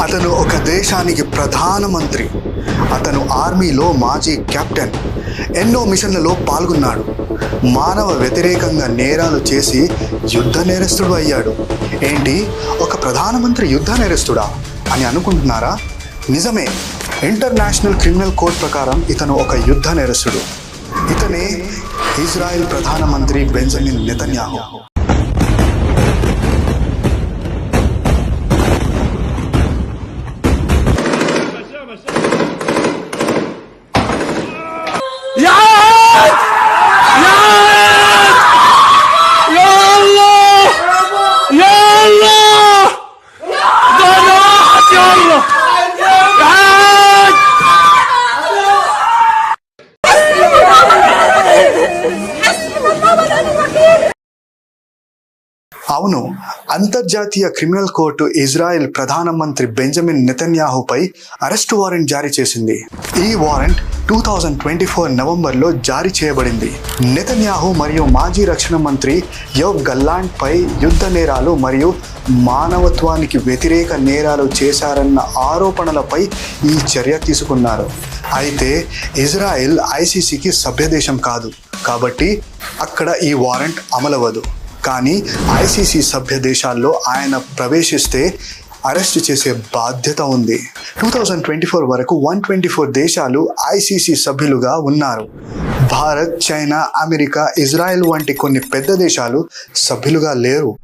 అతను ఒక దేశానికి ప్రధానమంత్రి అతను ఆర్మీలో మాజీ కెప్టెన్ ఎన్నో మిషన్లలో పాల్గొన్నాడు. మానవ వ్యతిరేకంగా నేరాలు చేసి యుద్ధ నేరస్తుడు అయ్యాడు. ఏంటి? ఒక ప్రధానమంత్రి యుద్ధ నేరస్తుడా? అని అనుకుంటున్నారా? నిజమే. ఇంటర్నేషనల్ క్రిమినల్ కోడ్ ప్రకారం ఇతను ఒక యుద్ధ నేరస్తుడు. ఇతనే ఇజ్రాయెల్ ప్రధానమంత్రి బెంజమిన్ నెతన్యాహు. అవును అంతర్జాతీయ క్రిమినల్ కోర్టు ఇజ్రాయెల్ ప్రధానమంత్రి బెంజమిన్ నెతన్యాహుపై అరెస్టు వారెంట్ జారీ చేసింది. ఈ warrant two thousand twenty four నవంబర్లో జారీ చేయబడింది. నెతన్యాహు మరియు మాజీ రక్షణ మంత్రి యోగ్ గల్లాండ్ పై యుద్ధ నేరాలు మరియు మానవత్వానికి వ్యతిరేక నేరాలు చేశారన్న ఆరోపణలపై ఈ చర్య తీసుకున్నారు. అయితే ఇజ్రాయెల్ ఐసీసీకి సభ్యదేశం కాదు. కాబట్టి అక్కడ ఈ వారెంట్ అమలవదు కానీ ఐసీసీ సభ్య దేశాల్లో ఆయన ప్రవేశిస్తే అరెస్ట్ చేసే బాధ్యత ఉంది. టూ థౌజండ్ ట్వంటీ ఫోర్ వరకు వన్ ట్వంటీ ఫోర్ దేశాలు ఐసీసీ సభ్యులుగా ఉన్నారు. భారత్ చైనా అమెరికా ఇజ్రాయెల్ వంటి కొన్ని పెద్ద దేశాలు సభ్యులుగా లేరు.